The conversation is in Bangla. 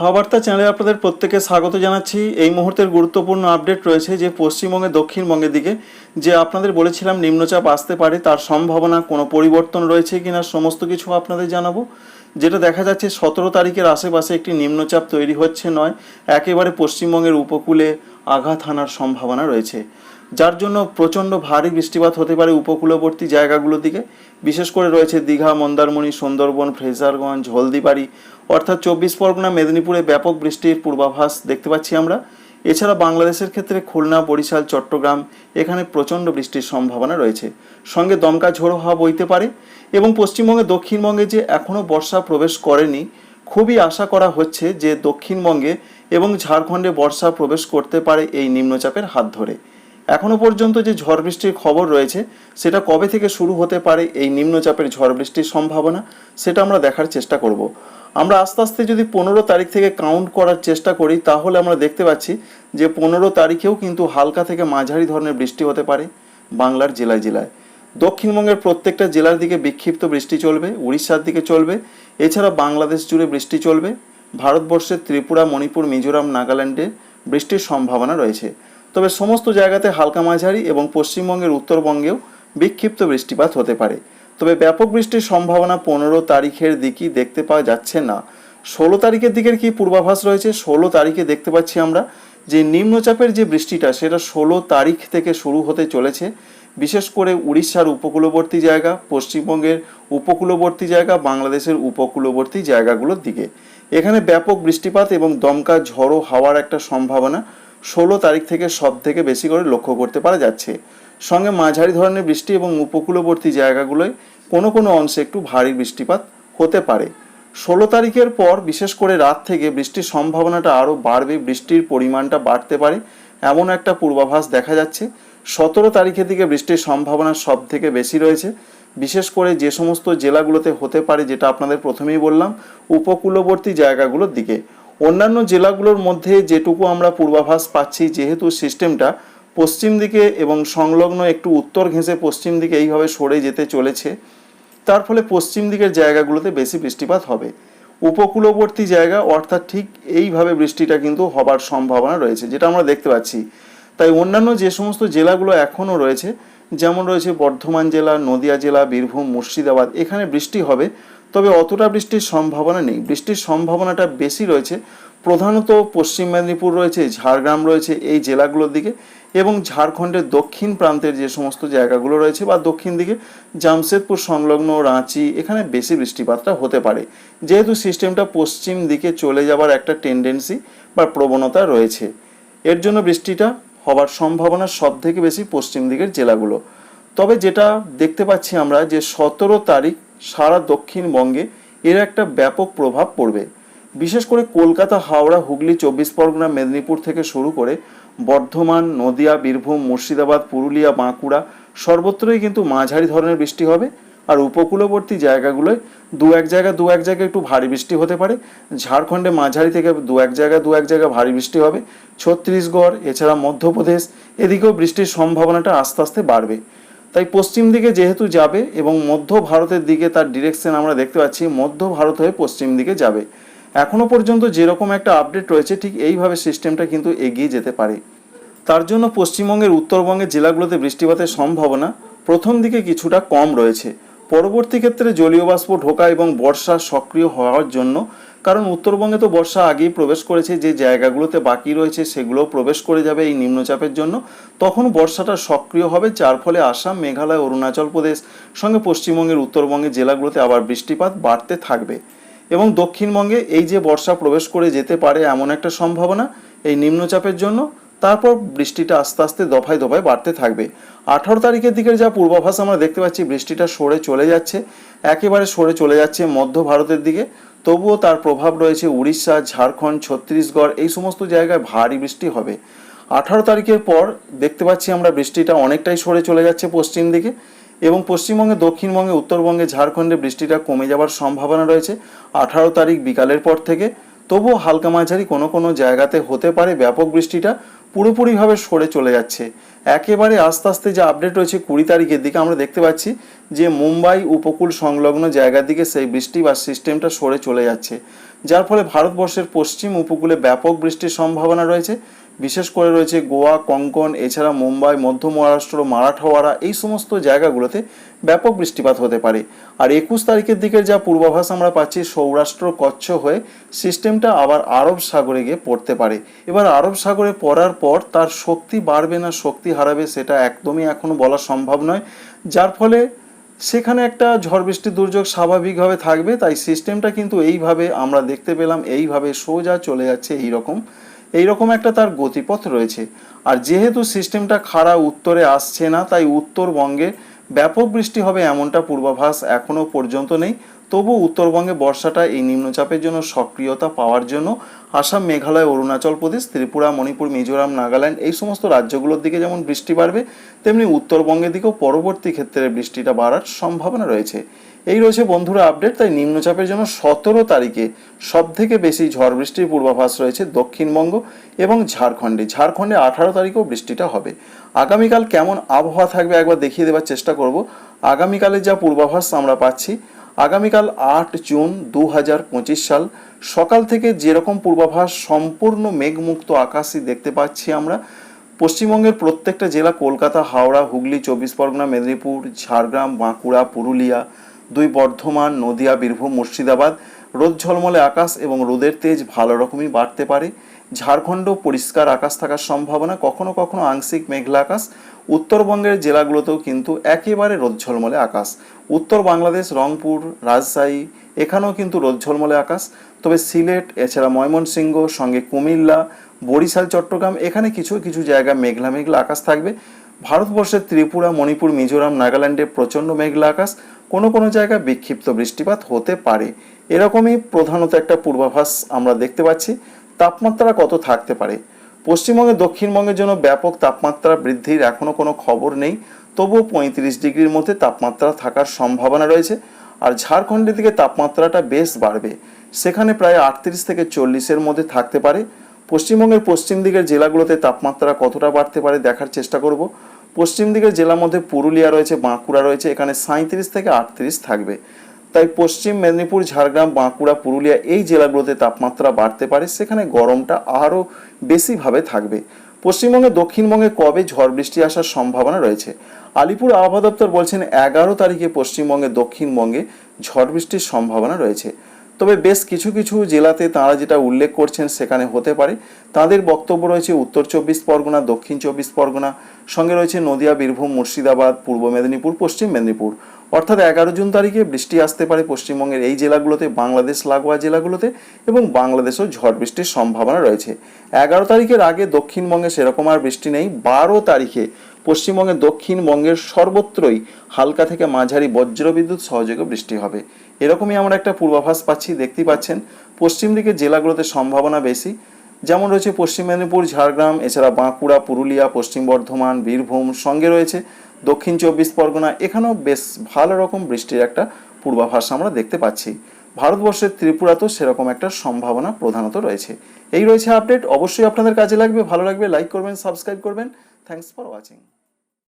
হাওয়াবার্তা চ্যানেলে আপনাদের প্রত্যেকে স্বাগত জানাচ্ছি। এই মুহূর্তের গুরুত্বপূর্ণ আপডেট রয়েছে যে পশ্চিমবঙ্গে, দক্ষিণবঙ্গের দিকে যে আপনাদের বলেছিলাম নিম্নচাপ আসতে পারে তার সম্ভাবনা, কোনো পরিবর্তন রয়েছে কিনা সমস্ত কিছু আপনাদের জানাব। যেটা দেখা যাচ্ছে সতেরো তারিখের আশেপাশে একটি নিম্নচাপ তৈরি হচ্ছে নয়, একেবারে পশ্চিমবঙ্গের উপকূলে আঘাত হানার সম্ভাবনা রয়েছে। যার জন্য প্রচণ্ড ভারী বৃষ্টিপাত হতে পারে উপকূলবর্তী জায়গাগুলোর দিকে। বিশেষ করে রয়েছে দীঘা, মন্দারমণি, সুন্দরবন, ফ্রেজারগঞ্জ, হলদিবাড়ি, অর্থাৎ চব্বিশ পরগনা, মেদিনীপুরে ব্যাপক বৃষ্টির পূর্বাভাস দেখতে পাচ্ছি আমরা। এছাড়া বাংলাদেশের ক্ষেত্রে খুলনা, বরিশাল, চট্টগ্রাম এখানে প্রচণ্ড বৃষ্টির সম্ভাবনা রয়েছে। সঙ্গে দমকা ঝোড়ো হাওয়া বইতে পারে এবং পশ্চিমবঙ্গে, দক্ষিণবঙ্গে যে এখনও বর্ষা প্রবেশ করেনি, খুবই আশা করা হচ্ছে যে দক্ষিণবঙ্গে এবং ঝাড়খণ্ডে বর্ষা প্রবেশ করতে পারে এই নিম্নচাপের হাত ধরে। এখনও পর্যন্ত যে ঝড় বৃষ্টির খবর রয়েছে, সেটা কবে থেকে শুরু হতে পারে এই নিম্নচাপের ঝড় বৃষ্টির সম্ভাবনা, সেটা আমরা দেখার চেষ্টা করব। আমরা আস্তে আস্তে যদি পনেরো তারিখ থেকে কাউন্ট করার চেষ্টা করি, তাহলে আমরা দেখতে পাচ্ছি যে পনেরো তারিখেও কিন্তু হালকা থেকে মাঝারি ধরনের বৃষ্টি হতে পারে বাংলার জেলায় জেলায়। দক্ষিণবঙ্গের প্রত্যেকটা জেলার দিকে বিক্ষিপ্ত বৃষ্টি চলবে, উড়িষ্যার দিকে চলবে, এছাড়া বাংলাদেশ জুড়ে বৃষ্টি চলবে, ভারতবর্ষের ত্রিপুরা, মণিপুর, মিজোরাম, নাগাল্যান্ডে বৃষ্টির সম্ভাবনা রয়েছে। তবে সমস্ত জায়গাতে হালকা মাঝারি এবং পশ্চিমবঙ্গের উত্তরবঙ্গেও বিক্ষিপ্ত বৃষ্টিপাত হতে পারে। তবে ব্যাপক বৃষ্টির সম্ভাবনা পনেরো তারিখের দিকই দেখতে পাওয়া যাচ্ছে না। ষোলো তারিখের দিকের কি পূর্বাভাস রয়েছে? ষোলো তারিখে দেখতে পাচ্ছি আমরা যে নিম্নচাপের যে বৃষ্টিটা, সেটা ষোলো তারিখ থেকে শুরু হতে চলেছে। বিশেষ করে উড়িষ্যার উপকূলবর্তী জায়গা, পশ্চিমবঙ্গের উপকূলবর্তী জায়গা, বাংলাদেশের উপকূলবর্তী জায়গাগুলোর দিকে। এখানে ব্যাপক বৃষ্টিপাত এবং দমকা ঝড়ো হাওয়ার একটা সম্ভাবনা ষোলো তারিখ থেকে সব থেকে বেশি করে লক্ষ্য করতে পারা যাচ্ছে। সঙ্গে মাঝারি ধরনের বৃষ্টি এবং উপকূলবর্তী জায়গাগুলোয় কোনো কোনো অংশে একটু ভারী বৃষ্টিপাত হতে পারে। ষোলো তারিখের পর, বিশেষ করে রাত থেকে বৃষ্টির সম্ভাবনাটা আরও বাড়বে, বৃষ্টির পরিমাণটা বাড়তে পারে এমন একটা পূর্বাভাস দেখা যাচ্ছে। সতেরো তারিখের দিকে বৃষ্টির সম্ভাবনা সব থেকে বেশি রয়েছে। বিশেষ করে যে সমস্ত জেলাগুলোতে হতে পারে, যেটা আপনাদের প্রথমেই বললাম, উপকূলবর্তী জায়গাগুলোর দিকে। অন্যান্য জেলাগুলোর মধ্যে যেটুকু আমরা পূর্বাভাস পাচ্ছি, যেহেতু সিস্টেমটা পশ্চিম দিকে এবং সংলগ্ন একটু উত্তর ঘেঁষে পশ্চিম দিকে এইভাবে সরে যেতে চলেছে, তার ফলে পশ্চিম দিকের জায়গাগুলোতে বেশি বৃষ্টিপাত হবে। উপকূলবর্তী জায়গা, অর্থাৎ ঠিক এইভাবে বৃষ্টিটা কিন্তু হবার সম্ভাবনা রয়েছে, যেটা আমরা দেখতে পাচ্ছি। তাই অন্যান্য যে সমস্ত জেলাগুলো এখনও রয়েছে, যেমন রয়েছে বর্ধমান জেলা, নদিয়া জেলা, বীরভূম, মুর্শিদাবাদ, এখানে বৃষ্টি হবে। তবে অতটা বৃষ্টির সম্ভাবনা নেই। বৃষ্টির সম্ভাবনাটা বেশি রয়েছে। প্রধানত পশ্চিম মেদিনীপুর রয়েছে, ঝাড়গ্রাম রয়েছে এই জেলাগুলোর দিকে এবং ঝাড়খণ্ডের দক্ষিণ প্রান্তের যে সমস্ত জায়গাগুলো রয়েছে বা দক্ষিণ দিকে জামশেদপুর সংলগ্ন রাঁচি, এখানে বেশি বৃষ্টিপাতটা হতে পারে। যেহেতু সিস্টেমটা পশ্চিম দিকে চলে যাবার একটা টেন্ডেন্সি বা প্রবণতা রয়েছে। এর জন্য বৃষ্টিটা হবার সম্ভাবনা সব থেকে বেশি পশ্চিম দিকের জেলাগুলো। তবে যেটা দেখতে পাচ্ছি আমরা যে সতেরো তারিখ সারা দক্ষিণবঙ্গে এর একটা ব্যাপক প্রভাব পড়বে। বিশেষ করে কলকাতা, হাওড়া, হুগলি, চব্বিশ পরগনা, মেদিনীপুর থেকে শুরু করে বর্ধমান, নদিয়া, বীরভূম, মুর্শিদাবাদ, পুরুলিয়া, বাঁকুড়া সর্বত্রই কিন্তু মাঝারি ধরনের বৃষ্টি হবে। আর উপকূলবর্তী জায়গাগুলোয় দু এক জায়গা, দু এক জায়গায় একটু ভারী বৃষ্টি হতে পারে। ঝাড়খণ্ডে মাঝারি থেকে দু এক জায়গা, দু এক জায়গা ভারী বৃষ্টি হবে। ছত্তিশগড়, এছাড়া মধ্যপ্রদেশ, এদিকেও বৃষ্টির সম্ভাবনাটা আস্তে আস্তে বাড়বে। তাই পশ্চিম দিকে যেহেতু যাবে এবং মধ্য ভারতের দিকে তার ডিরেকশন আমরা দেখতে পাচ্ছি, মধ্য ভারত হয়ে পশ্চিম দিকে যাবে। এখনও পর্যন্ত যেরকম একটা আপডেট রয়েছে, ঠিক এইভাবে সিস্টেমটা কিন্তু এগিয়ে যেতে পারে। তার জন্য পশ্চিমবঙ্গের উত্তরবঙ্গের জেলাগুলোতে বৃষ্টিপাতের সম্ভাবনা প্রথম দিকে কিছুটা কম রয়েছে। পরবর্তী ক্ষেত্রে জলীয় বাষ্প ঢোকা এবং বর্ষা সক্রিয় হওয়ার জন্য কারণ উত্তরবঙ্গে তো বর্ষা আগেই প্রবেশ করেছে, যে জায়গাগুলোতে বাকি রয়েছে সেগুলোও প্রবেশ করে যাবে এই নিম্নচাপের জন্য। তখন বর্ষাটা সক্রিয় হবে, যার ফলে আসাম, মেঘালয়, অরুণাচল প্রদেশ, সঙ্গে পশ্চিমবঙ্গের উত্তরবঙ্গের জেলাগুলোতে আবার বৃষ্টিপাত বাড়তে থাকবে। এবং দক্ষিণবঙ্গে এই যে বর্ষা প্রবেশ করে যেতে পারে এমন একটা সম্ভাবনা এই নিম্নচাপের জন্য, তারপর বৃষ্টিটা আস্তে আস্তে দফায় দফায় বাড়তে থাকবে। আঠারো তারিখের দিকের যা পূর্বাভাস আমরা দেখতে পাচ্ছি, বৃষ্টিটা সরে চলে যাচ্ছে, একেবারে সরে চলে যাচ্ছে মধ্য ভারতের দিকে। তবুও তার প্রভাব রয়েছে উড়িষ্যা, ঝাড়খণ্ড, ছত্তিশগড়, এই সমস্ত জায়গায় ভারী বৃষ্টি হবে। আঠারো তারিখের পর দেখতে পাচ্ছি আমরা বৃষ্টিটা অনেকটাই সরে চলে যাচ্ছে পশ্চিম দিকে এবং পশ্চিমবঙ্গে, দক্ষিণবঙ্গে, উত্তরবঙ্গে, ঝাড়খণ্ডে বৃষ্টিটা কমে যাওয়ার সম্ভাবনা রয়েছে আঠারো তারিখ বিকালের পর থেকে। তবুও হালকা মাঝারি কোনো কোনো জায়গাতে হতে পারে ব্যাপক বৃষ্টিটা। পুরোপুরিভাবে সরে চলে যাচ্ছে। একেবারে আস্তে আস্তে যে আপডেট রয়েছে কুড়ি তারিখের দিকে আমরা দেখতে পাচ্ছি যে মুম্বাই উপকূল সংলগ্ন জায়গার দিকে সেই বৃষ্টি বা সিস্টেমটা সরে চলে যাচ্ছে। যার ফলে ভারতবর্ষের পশ্চিম উপকূলে ব্যাপক বৃষ্টির সম্ভাবনা রয়েছে। বিশেষ করে রয়েছে গোয়া, কঙ্কন, এছাড়া মুম্বাই, মধ্য মহারাষ্ট্র, মারাঠাওয়াড়া, এই সমস্ত জায়গাগুলোতে ব্যাপক বৃষ্টিপাত হতে পারে। আর একুশ তারিখের দিকের যা পূর্বাভাস আমরা পাচ্ছি, সৌরাষ্ট্র কচ্ছ হয়ে সিস্টেমটা আবার আরব সাগরে গিয়ে পড়তে পারে। এবার আরব সাগরে পড়ার পর তার শক্তি বাড়বে না, শক্তি হারাবে সেটা একদমই এখনও বলা সম্ভব নয়। যার ফলে সেখানে একটা ঝড় বৃষ্টির দুর্যোগ স্বাভাবিকভাবে থাকবে, তাই সিস্টেমটা কিন্তু এইভাবে আমরা দেখতে পেলাম, এইভাবে সোজা চলে যাচ্ছে এই রকম এইরকম একটা তার গতিপথ রয়েছে। আর যেহেতু সিস্টেমটা খাড়া উত্তরে আসছে না, তাই উত্তরবঙ্গে ব্যাপক বৃষ্টি হবে এমনটা পূর্বাভাস এখনও পর্যন্ত নেই। তবু উত্তরবঙ্গে বর্ষাটা এই নিম্নচাপের জন্য সক্রিয়তা পাওয়ার জন্য আসাম, মেঘালয়, অরুণাচল প্রদেশ, ত্রিপুরা, মণিপুর, মিজোরাম, নাগাল্যান্ড এই সমস্ত রাজ্যগুলোর দিকে যেমন বৃষ্টি বাড়বে, তেমনি উত্তরবঙ্গের দিকেও পরবর্তী ক্ষেত্রে বৃষ্টিটা বাড়ার সম্ভাবনা রয়েছে। এই রয়েছে বন্ধুরা আপডেট তাই নিম্নচাপের জন্য সতেরো তারিখে সব থেকে বেশি ঝড় বৃষ্টির পূর্বাভাস রয়েছে দক্ষিণবঙ্গ এবং ঝাড়খণ্ডে। ঝাড়খণ্ডে আঠারো তারিখেও বৃষ্টিটা হবে। আগামীকাল কেমন আবহাওয়া থাকবে একবার দেখিয়ে দেওয়ার চেষ্টা করব। আগামীকালের যা পূর্বাভাস আমরা পাচ্ছি আগামীকাল আট জুন দু হাজার পঁচিশ সাল। সকাল থেকে যেরকম পূর্বাভাস, সম্পূর্ণ মেঘমুক্ত আকাশই দেখতে পাচ্ছি আমরা। পশ্চিমবঙ্গের প্রত্যেকটা জেলা, কলকাতা, হাওড়া, হুগলি, চব্বিশ পরগনা, মেদিনীপুর, ঝাড়গ্রাম, বাঁকুড়া, পুরুলিয়া, দুই বর্ধমান, নদিয়া, বীরভূম, মুর্শিদাবাদ। রোদ ঝলমলে আকাশ এবং রোদের তেজ ভালো রকমই বাড়তে পারে। ঝাড়খণ্ড পরিষ্কার আকাশ থাকার সম্ভাবনা, কখনো কখনো আংশিক মেঘলা আকাশ উত্তরবঙ্গের জেলাগুলোতেও কিন্তু একেবারে রোদ ঝলমলে আকাশ। উত্তর বাংলাদেশ, রংপুর, রাজশাহী, এখানেও কিন্তু রোদ ঝলমলে আকাশ। তবে সিলেট, এছাড়া ময়মনসিংহ, সঙ্গে কুমিল্লা, বরিশাল, চট্টগ্রাম, এখানে কিছু কিছু জায়গা মেঘলা মেঘলা আকাশ থাকবে। ভারতবর্ষের ত্রিপুরা, মণিপুর, মিজোরাম, নাগাল্যান্ডে প্রচণ্ড মেঘলা আকাশ। কোনো কোনো জায়গায় বিক্ষিপ্ত বৃষ্টিপাত হতে পারে। এরকমই প্রধানত একটা পূর্বাভাস আমরা দেখতে পাচ্ছি। তাপমাত্রা কত থাকতে পারে? পশ্চিমবঙ্গে, দক্ষিণবঙ্গের জন্য ব্যাপক তাপমাত্রা বৃদ্ধির এখনও কোনো খবর নেই। তবুও পঁয়ত্রিশ ডিগ্রির মধ্যে তাপমাত্রা থাকার সম্ভাবনা রয়েছে। আর ঝাড়খণ্ডের দিকে তাপমাত্রাটা বেশ বাড়বে। সেখানে প্রায় আটত্রিশ থেকে চল্লিশের মধ্যে থাকতে পারে। পশ্চিমবঙ্গের পশ্চিম দিকের জেলাগুলোতে তাপমাত্রা কতটা বাড়তে পারে দেখার চেষ্টা করব। পশ্চিম দিকের জেলার মধ্যে পুরুলিয়া রয়েছে, বাঁকুড়া রয়েছে, এখানে সাঁত্রিশ থেকে আটত্রিশ থাকবে। তাই পশ্চিম মেদিনীপুর, ঝাড়গ্রাম, বাঁকুড়া, পুরুলিয়া এই জেলাগুলোতে তাপমাত্রা বাড়তে পারে। সেখানে গরমটা আরও বেশিভাবে থাকবে। পশ্চিমবঙ্গে দক্ষিণবঙ্গে কবে ঝড় বৃষ্টি আসার সম্ভাবনা রয়েছে? আলিপুর আবহাওয়া দপ্তর বলছেন, এগারো তারিখে পশ্চিমবঙ্গে, দক্ষিণবঙ্গে ঝড় বৃষ্টির সম্ভাবনা রয়েছে। তবে বেশ কিছু কিছু জেলাতে তাঁরা যেটা উল্লেখ করছেন, সেখানে হতে পারে। তাদের বক্তব্য রয়েছে উত্তর চব্বিশ পরগনা, দক্ষিণ চব্বিশ পরগনা। সঙ্গে রয়েছে নদিয়া, বীরভূম, মুর্শিদাবাদ, পূর্ব মেদিনীপুর, পশ্চিম মেদিনীপুর। অর্থাৎ এগারো জুন তারিখে বৃষ্টি আসতে পারে পশ্চিমবঙ্গের এই জেলাগুলোতে, বাংলাদেশ, লাগোয়া জেলাগুলোতে এবং বাংলাদেশেও ঝড় বৃষ্টির সম্ভাবনা রয়েছে। এগারো তারিখের আগে দক্ষিণবঙ্গে সেরকম আর বৃষ্টি নেই। বারো তারিখে পশ্চিমবঙ্গের দক্ষিণবঙ্গের সর্বত্রই হালকা থেকে মাঝারি বজ্রবিদ্যুৎ সহযোগে বৃষ্টি হবে। এরকমই আমরা একটা পূর্বাভাস পাচ্ছি দেখতেই পাচ্ছেন। পশ্চিম দিকের জেলাগুলোতে সম্ভাবনা বেশি। যেমন রয়েছে পশ্চিম মেদিনীপুর, ঝাড়গ্রাম, এছাড়া বাঁকুড়া, পুরুলিয়া, পশ্চিম বর্ধমান, বীরভূম সঙ্গে রয়েছে। দক্ষিণ চব্বিশ পরগনা, এখানেও বেশ ভালো রকম বৃষ্টির একটা পূর্বাভাস আমরা দেখতে পাচ্ছি। ভারতবর্ষের ত্রিপুরাতেও সেরকম একটা সম্ভাবনা প্রধানত রয়েছে। এই রয়েছে আপডেট। অবশ্যই আপনাদের কাজে লাগবে, ভালো লাগবে লাইক করবেন সাবস্ক্রাইব করবেন। Thanks for watching